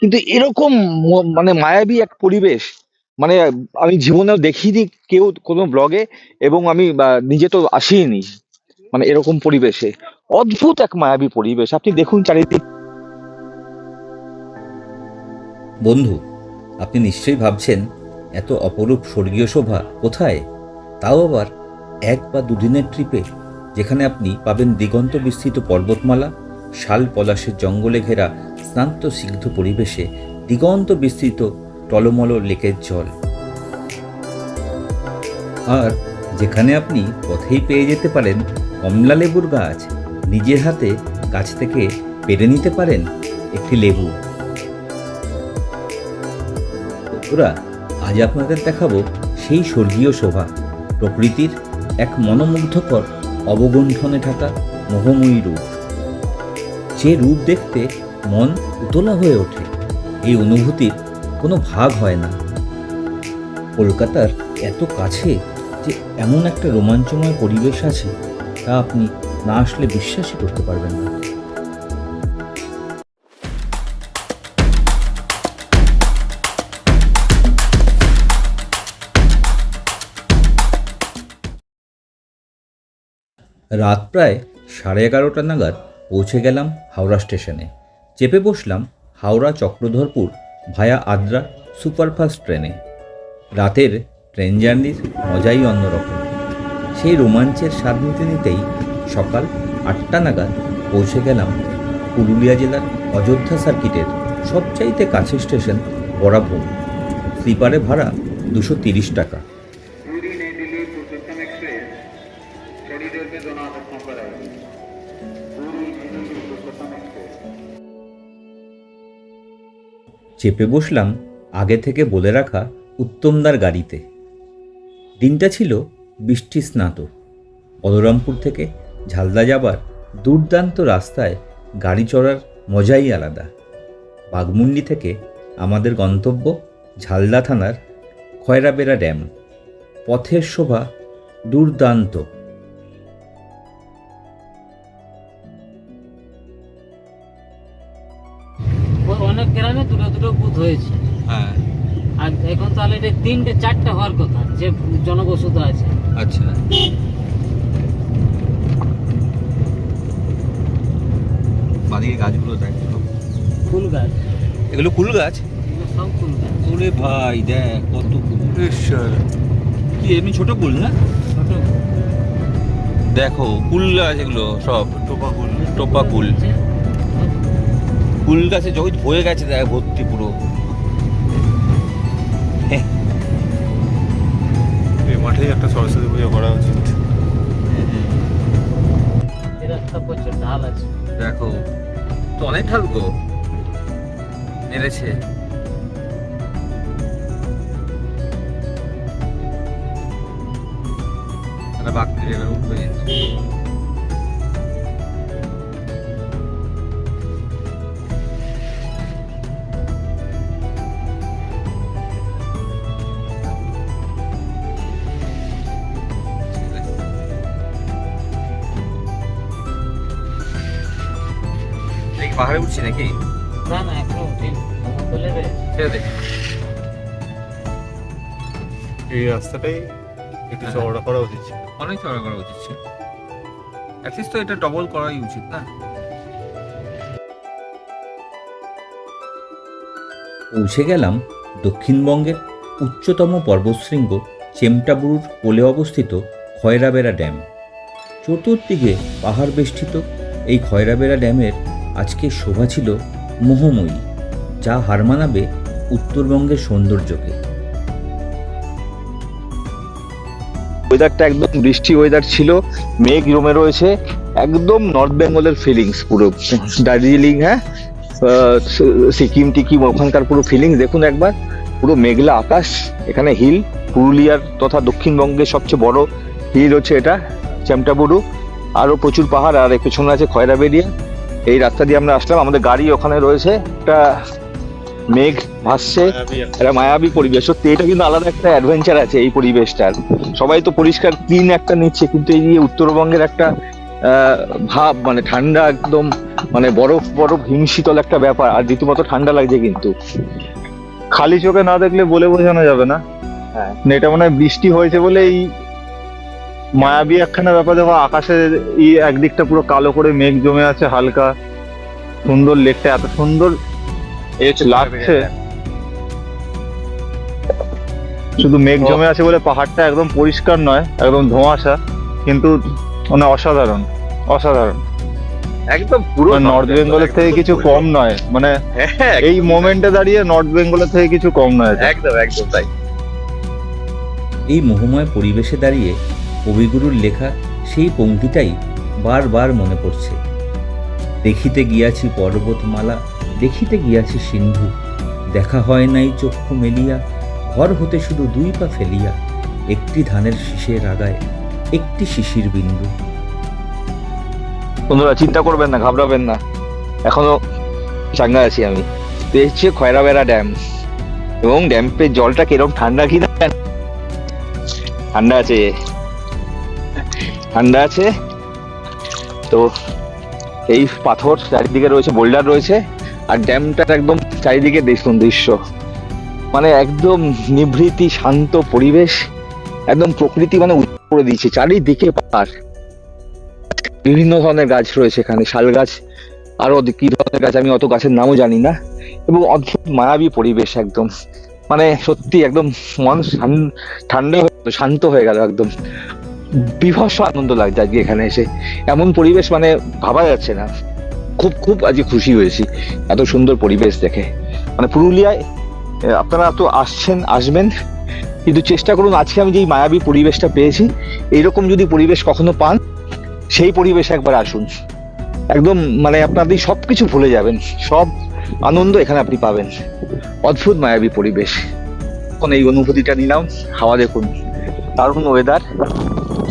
কিন্তু এরকম মানে মায়াবী এক পরিবেশ মানে আমি জীবনেও দেখিনি কেউ কোনো ব্লগে এবং আমি নিজে তো আসিনি মানে এরকম পরিবেশে। অদ্ভুত এক মায়াবী পরিবেশ। আপনি দেখুন চারিদিক। বন্ধু, আপনি নিশ্চয়ই ভাবছেন এত অপরূপ স্বর্গীয় শোভা কোথায়? তাও আবার এক বা দুদিনের ট্রিপে, যেখানে আপনি পাবেন দিগন্ত বিস্তৃত পর্বতমালা, শাল পলাশের জঙ্গলে ঘেরা স্নান্ত সিগ্ধ পরিবেশে দিগন্ত বিস্তৃত টলমল লেকের জল। আর যেখানে আপনি পথেই পেয়ে যেতে পারেন কমলা লেবুর গাছ, নিজের হাতে গাছ থেকে পেরে নিতে পারেন একটি লেবু। বন্ধুরা, আজ আপনাদের দেখাবো সেই স্বর্গীয় শোভা, প্রকৃতির এক মনোমুগ্ধকর অবগুণ্ঠনে থাকা মোহময়ী রূপ। যে রূপ দেখতে মন উতলা হয়ে ওঠে। এই অনুভূতির কোনো ভাগ হয় না। কলকাতার এত কাছে যে এমন একটা রোমাঞ্চময় পরিবেশ আছে, তা আপনি না আসলে বিশ্বাসই করতে পারবেন না। রাত প্রায় সাড়ে এগারোটা নাগাদ পৌঁছে গেলাম হাওড়া স্টেশনে। চেপে বসলাম হাওড়া চক্রধরপুর ভায়া আদ্রা সুপারফাস্ট ট্রেনে। রাতের ট্রেন জার্নির মজাই অন্যরকম। সেই রোমাঞ্চের স্বাদ নিতে নিতেই সকাল আটটা নাগাদ পৌঁছে গেলাম পুরুলিয়া জেলার অযোধ্যা সার্কিটের সবচাইতে কাছের স্টেশন বরাভূম। স্লিপারে ভাড়া দুশো তিরিশ টাকা। চেপে বসলাম আগে থেকে বলে রাখা উত্তমদার গাড়িতে। দিনটা ছিল বৃষ্টি স্নাত। বলরামপুর থেকে ঝালদা যাবার দুর্দান্ত রাস্তায় গাড়ি চড়ার মজাই আলাদা। বাগমুন্ডি থেকে আমাদের গন্তব্য ঝালদা থানার খয়রাবেড়া ড্যাম। পথের শোভা দুর্দান্ত। হয়েছে। হ্যাঁ। আর এখন তাহলে এটা তিনটে চারটে হওয়ার কথা যে জনবসতি আছে। আচ্ছা। বাদিকে গাছগুলো দেখ ফুল গাছ। এগুলো কুল গাছ? সব ফুল গাছ। ওরে ভাই দেখ কত কুল কি এমনি ছোট কুল না? ছোট দেখো কুল গাছ এগুলো সব। টোপা ফুল টোপা কুল। কুল গাছে জগৎ ভয়ে গেছে দেখ ভর্তি পুরো। এই মাঠেই একটা সরস্বতী পুজো করা উচিত। দেখো তো অনেক ঢাল গো। একটা বাঘ উঠবে। পাহাড়ে উঠছি নাকি? না না এখনও উঠিনি ছেড়ে দে। এই রাস্তাটাই একটু হ্যাঁ। চওড়া করা উচিত ছিল। অনেক চড়া করা উচিত ছিল। অ্যাটলিস্ট তো এটা ডবল করাই উচিত না? পৌঁছে গেলাম দক্ষিণবঙ্গের উচ্চতম পর্বতশৃঙ্গ চেমটাবুরুর কোলে অবস্থিত খয়রাবেড়া ড্যাম। চতুর্দিকে পাহাড় বেষ্টিত এই খয়রাবেড়া ড্যামের আজকে শোভা ছিল মোহময়ী, যা হার মানাবে উত্তরবঙ্গের সৌন্দর্যকে। ওয়েদারটা একদম বৃষ্টি ওয়েদার ছিল, মেঘ জমে রয়েছে, একদম নর্থ বেঙ্গলের ফিলিংস পুরো। দার্জিলিং হ্যাঁ? সিকিম টিকিম ওখানকার পুরো ফিলিংস দেখুন একবার, পুরো মেঘলা আকাশ, এখানে হিল পুরুলিয়ার তথা দক্ষিণবঙ্গের সবচেয়ে বড় হিল হচ্ছে এটা চ্যামটাবুরু আরও প্রচুর পাহাড়, আর এর পেছনে আছে খয়রাবেড়িয়া। এই রাস্তা দিয়ে আমরা আসলাম। আমাদের গাড়ি ওখানে রয়েছে। একটা মেঘ ভাসছে। একটা মায়াবী পরিবেশ। সত্যি এটা কিন্তু আলাদা একটা অ্যাডভেঞ্চার আছে এই পরিবেশটার। সবাই তো পরিষ্কার ক্লিন একটা নিচ্ছে কিন্তু এই যে উত্তরবঙ্গের একটা আহ, ভাব মানে ঠান্ডা একদম মানে বরফ বরফ হিমশীতল একটা ব্যাপার আর রীতিমতো ঠান্ডা লাগছে কিন্তু। খালি চোখে না দেখলে বলে বোঝানো যাবে না। হ্যাঁ। না, এটা মনে হয় বৃষ্টি হয়েছে বলে এই মায়াবী একখানা ব্যাপার দেখো আকাশে এই একদিকটা পুরো কালো করে মেঘ জমে আছে হালকা। সুন্দর লেকটা এত সুন্দর লাগছে। শুধু মেঘ জমে আছে বলে পাহাড়টা একদম পরিষ্কার নয় একদম ধোঁয়াশা কিন্তু মানে অসাধারণ অসাধারণ। একদম পুরো নর্থ বেঙ্গলের থেকে কিছু কম নয় মানে হ্যাঁ এই মোমেন্টে দাঁড়িয়ে নর্থ বেঙ্গলের থেকে কিছু কম নয় একদম একদম তাই। এই মোহময় পরিবেশে দাঁড়িয়ে কবিগুরুর লেখা সেই পংক্তিটাই বারবার মনে পড়ছে। দেখিতে গিয়াছি পর্বতমালা, দেখিতে গিয়াছি সিন্ধু। দেখা হয় নাই চক্ষু মেলিয়া, ঘর হতে শুধু দুই পা ফেলিয়া। একটি ধানের শীষের আগায়, একটি শিশির বিন্দু। বন্ধুরা, চিন্তা করবেন না, ঘাবড়াবেন না। এখনও চাঙ্গা আছি আমি। হচ্ছে খয়রাবেড়া ড্যাম। এবং ড্যাম্পের জলটা কীরকম ঠান্ডা কি জানেন? ঠান্ডা আছে। ঠান্ডা আছে। তো এই পাথর চারিদিকে রয়েছে, বোল্ডার রয়েছে। আর ড্যামটা একদম চারিদিকে দেখুন দৃশ্য। মানে একদম নিভৃতি, শান্ত পরিবেশ। একদম প্রকৃতি মানে করে দিয়েছে, চারিদিকে পাহাড়। বিভিন্ন ধরনের গাছ রয়েছে এখানে, শাল গাছ, আরও কি ধরনের গাছ আমি অত গাছের নামও জানি না। এবং অদ্ভুত মায়াবী পরিবেশ একদম। মানে সত্যি একদম মন ঠান্ডা হয়ে শান্ত হয়ে গেল একদম। বিভৎস আনন্দ লাগছে আজকে এখানে এসে। এমন পরিবেশ মানে ভাবা যাচ্ছে না। খুব খুব আজকে খুশি হয়েছি। এত সুন্দর পরিবেশ দেখে। মানে পুরুলিয়ায় আপনারা তো আসছেন, আসবেন। কিন্তু চেষ্টা করুন, আজকে আমি যেই মায়াবী পরিবেশটা পেয়েছি, এইরকম যদি পরিবেশ কখনো পান, সেই পরিবেশে একবার আসুন। একদম মানে আপনাদের সবকিছু ভুলে যাবেন। সব আনন্দ এখানে আপনি পাবেন। অদ্ভুত মায়াবী পরিবেশ। এখন এই অনুভূতিটা নিলাম। হাওয়া দেখুন। দারুণ ওয়েদার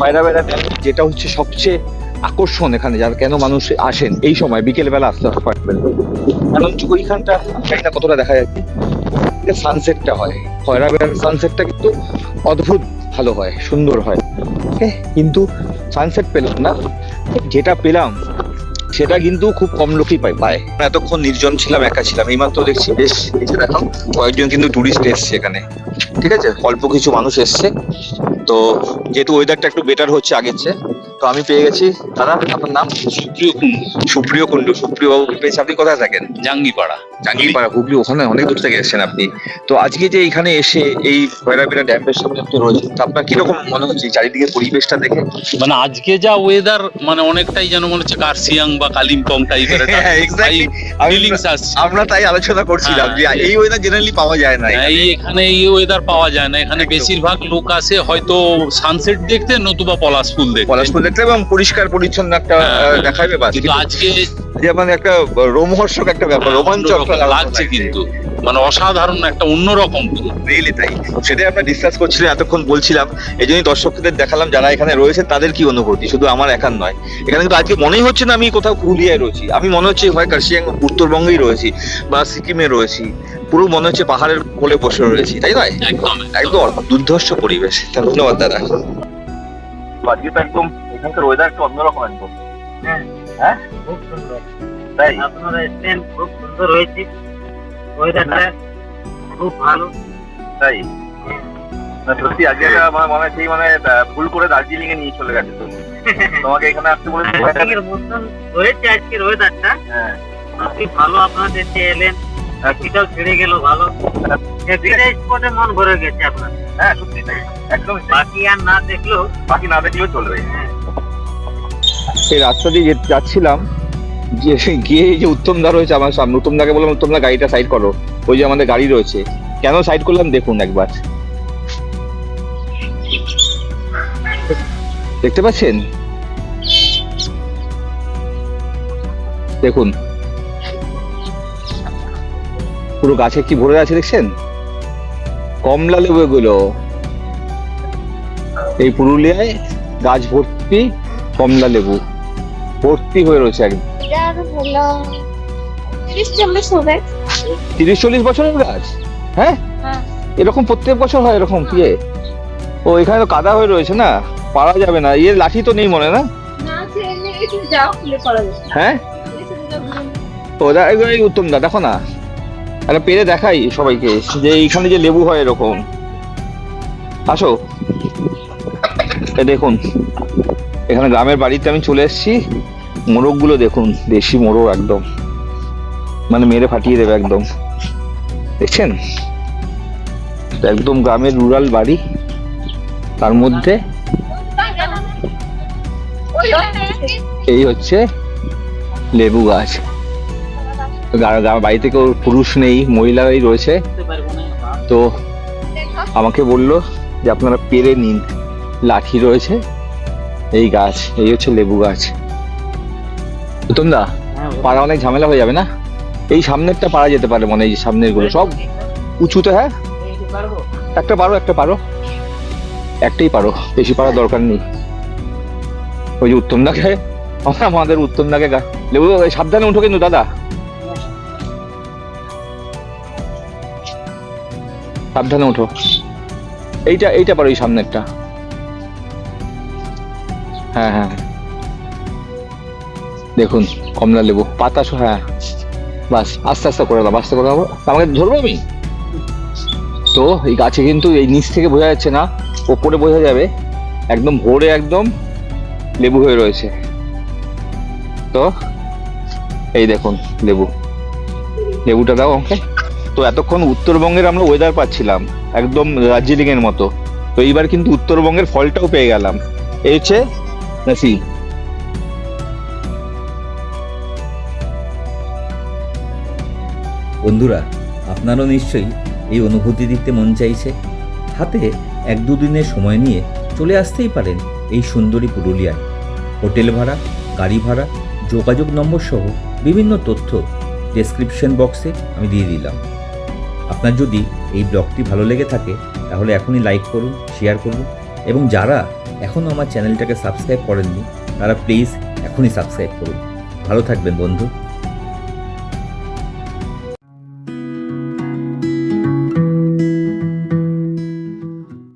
পায়রা বেড়াতে যেটা হচ্ছে সবচেয়ে আকর্ষণ এখানে, যার কেন মানুষ আসেন এই সময় বিকেল বেলা আসতে পারবেন কারণ ওইখানটা না কতটা দেখা যাচ্ছে সানসেটটা হয়। পয়রা বেড়ার সানসেটটা কিন্তু অদ্ভুত ভালো হয়, সুন্দর হয়। কিন্তু সানসেট পেলাম না। যেটা পেলাম সেটা কিন্তু খুব কম লোকই পায় পায়। এতক্ষণ নির্জন ছিলাম, একা ছিলাম, এইমাত্র দেখছি বেশ, দেখো কয়েকজন কিন্তু টুরিস্ট এসছে এখানে, ঠিক আছে? অল্প কিছু মানুষ এসছে। তো যেহেতু ওয়েদারটা একটু বেটার হচ্ছে আগের চেয়ে তো আমি পেয়ে গেছি। দাদা আপনার নাম? সুপ্রিয় কুণ্ডু সুপ্রিয় কুণ্ডু সুপ্রিয় বাবু পেয়েছে। আপনি কোথায় থাকেন? জাঙ্গিপাড়া। জাঙ্গিপাড়া হুগলি। ওখানে অনেক দূর থেকে এসেছেন আপনি। তো আজকে যে এখানে এসে এই ভৈরাবিরা ড্যামের সামনে আপনি রয়েছেন তো আপনার কীরকম মনে হচ্ছে চারিদিকে পরিবেশটা দেখে? মানে আজকে যা ওয়েদার মানে অনেকটাই যেন মনে হচ্ছে কার্সিয়াং বা কালিম্পং টাইপের হ্যাঁ, আমরা তাই আলোচনা করছিলাম যে হ্যাঁ। এই ওয়েদার জেনারেলি পাওয়া যায় না এই এখানে এই ওয়েদার পাওয়া যায় না। এখানে বেশিরভাগ লোক আসে হয়তো সানসেট দেখতে নতুবা পলাশ ফুল দেখতে। পলাশপুর দেখতে এবং পরিষ্কার পরিচ্ছন্ন একটা হ্যাঁ। আহ, দেখাবে বাস কিন্তু আজকে যে মানে একটা রোমহর্ষক একটা ব্যাপার রোমাঞ্চক লাগছে কিন্তু মানে অসাধারণ একটা অন্যরকম রিয়েলি তাই। সেটাই আমরা ডিসকাস করছিলাম এতক্ষণ বলছিলাম। এই জন্যই দর্শকদের দেখালাম যারা এখানে রয়েছে তাদের কি অনুভূতি? শুধু আমার একার নয়। এখানে কিন্তু আজকে মনেই হচ্ছে না আমি কোথাও পুরুলিয়ায় রয়েছি। আমি মনে হচ্ছে হয় কার্শিয়াং উত্তরবঙ্গেই রয়েছি বা সিকিমে রয়েছি। পুরো মনে হচ্ছে পাহাড়ের কোলে বসে রয়েছি তাই নয়? একদম একদম। দুর্ধর্ষ পরিবেশ। ধন্যবাদ দাদা। আজকে তো একদম এখানকার ওয়েদার একটু অন্যরকম একদম। হ্যাঁ খুব সুন্দর। তাই? আপনারা এসছেন খুব সুন্দর হয়েছে। ওয়েদারটা খুব ভালো। তাই? না সত্যি আজকে আমার মনে হয় সেই মানে ভুল করে দার্জিলিং এ নিয়ে চলে গেছে তো। তোমাকে এখানে আসতে বলে মতন হয়েছে আজকের ওয়েদারটা হ্যাঁ। খুবই ভালো আপনারা দেশে এলেন শীতল ছেড়ে গেল ভালো। স্পটে মন ভরে গেছে আপনার হ্যাঁ সত্যি তাই। একদম বাকি আর না দেখলেও বাকি না দেখলেও চলবে। সেই রাস্তা দিয়ে যাচ্ছিলাম যে গিয়ে যে উত্তমদা রয়েছে আমার সামনে উত্তমদাকে বললাম উত্তমদা গাড়িটা সাইড করো। ওই যে আমাদের গাড়ি রয়েছে। কেন সাইড করলাম? দেখুন একবার। দেখতে পাচ্ছেন? দেখুন। পুরো গাছে কি ভরে আছে দেখছেন? কমলা লেবু এগুলো এই পুরুলিয়ায় গাছ ভর্তি কমলা লেবু। ভর্তি হয়ে রয়েছে একদম। তিরিশ চল্লিশ বছরের গাছ? হ্যাঁ। এরকম প্রত্যেক বছর হয় এরকম ইয়ে ও এখানে তো কাদা হয়ে রয়েছে না? পারা যাবে না। ইয়ে লাঠি তো নেই মনে না? হ্যাঁ? ও এই উত্তম দা দেখো না। একটা পেরে দেখাই সবাইকে যে এইখানে যে লেবু হয় এরকম। আসো। দেখুন। এখানে গ্রামের বাড়িতে আমি চলে এসেছি। মোরগগুলো দেখুন, দেশি মোরগ একদম। মানে মেরে ফাটিয়ে দেবে একদম। দেখছেন? একদম গ্রামের রুরাল বাড়ি। তার মধ্যে এই হচ্ছে লেবু গাছ। বাড়িতে কেউ পুরুষ নেই মহিলাই রয়েছে। তো আমাকে বলল যে আপনারা পেরে নিন। লাঠি রয়েছে। এই গাছ এই হচ্ছে লেবু গাছ। উত্তম দা পাড়া অনেক ঝামেলা হয়ে যাবে না? এই সামনেরটা পারা যেতে পারে মনে হয় এই সামনেরগুলো সব উঁচুতে হ্যাঁ? একটা পারো একটা পারো। একটাই পারো বেশি পারার দরকার নেই। ওই যে উত্তম দাকে আমাদের উত্তম দাকে লেবু সাবধানে উঠো কিন্তু দাদা। সাবধানে উঠো। এইটা এইটা পারো এই সামনেরটা। হ্যাঁ হ্যাঁ। দেখুন, কমলা লেবু, পাতা হ্যাঁ। বাস, আস্তে আস্তে করে দাও আস্তে করে দাও। আমাকে ধরবো আমি? তো, এই গাছে কিন্তু এই নিচ থেকে বোঝা যাচ্ছে না, ওপরে বোঝা যাবে, একদম ভোরে একদম লেবু হয়ে রয়েছে। তো, এই দেখুন, লেবু। লেবুটা দাও আমাকে। তো, এতক্ষণ উত্তরবঙ্গের আমরা ওয়েদার পাচ্ছিলাম, একদম দার্জিলিং এর মতো। তো, এইবার কিন্তু উত্তরবঙ্গের ফলটাও পেয়ে গেলাম। এই হচ্ছে নাসি বন্ধুরা, আপনারও নিশ্চয়ই এই অনুভূতি দিতে মন চাইছে? হাতে এক দুদিনের সময় নিয়ে চলে আসতেই পারেন এই সুন্দরী পুরুলিয়ায়। হোটেল ভাড়া, গাড়ি ভাড়া, যোগাযোগ নম্বর সহ বিভিন্ন তথ্য ডেসক্রিপশন বক্সে আমি দিয়ে দিলাম। আপনার যদি এই ব্লগটি ভালো লেগে থাকে, তাহলে এখনই লাইক করুন শেয়ার করুন এবং যারা এখনও আমার চ্যানেলটাকে সাবস্ক্রাইব করেননি তারা প্লিজ এখনই সাবস্ক্রাইব করুন। ভালো থাকবেন বন্ধু।